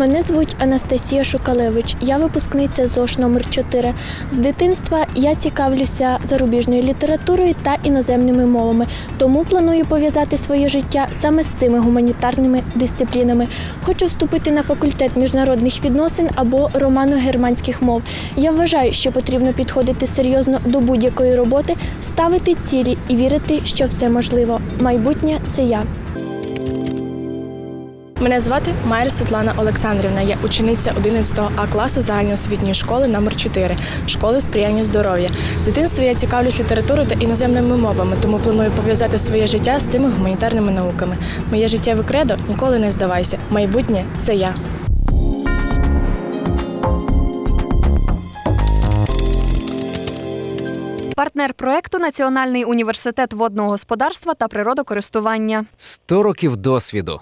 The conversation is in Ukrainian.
Мене звуть Анастасія Шукалевич. Я випускниця ЗОШ номер 4 З дитинства я цікавлюся зарубіжною літературою та іноземними мовами, тому планую пов'язати своє життя саме з цими гуманітарними дисциплінами. Хочу вступити на факультет міжнародних відносин або романо-германських мов. Я вважаю, що потрібно підходити серйозно до будь-якої роботи, ставити цілі і вірити, що все можливо. Майбутнє це я. Мене звати Майер Світлана Олександрівна. Я учениця 11 А класу загальноосвітньої школи номер 4 школи сприяння здоров'я. З дитинства я цікавлюсь літературою та іноземними мовами, тому планую пов'язати своє життя з цими гуманітарними науками. Моє життєве кредо ніколи не здавайся. Майбутнє це я. Партнер проекту Національний університет водного господарства та природокористування. 100 років досвіду.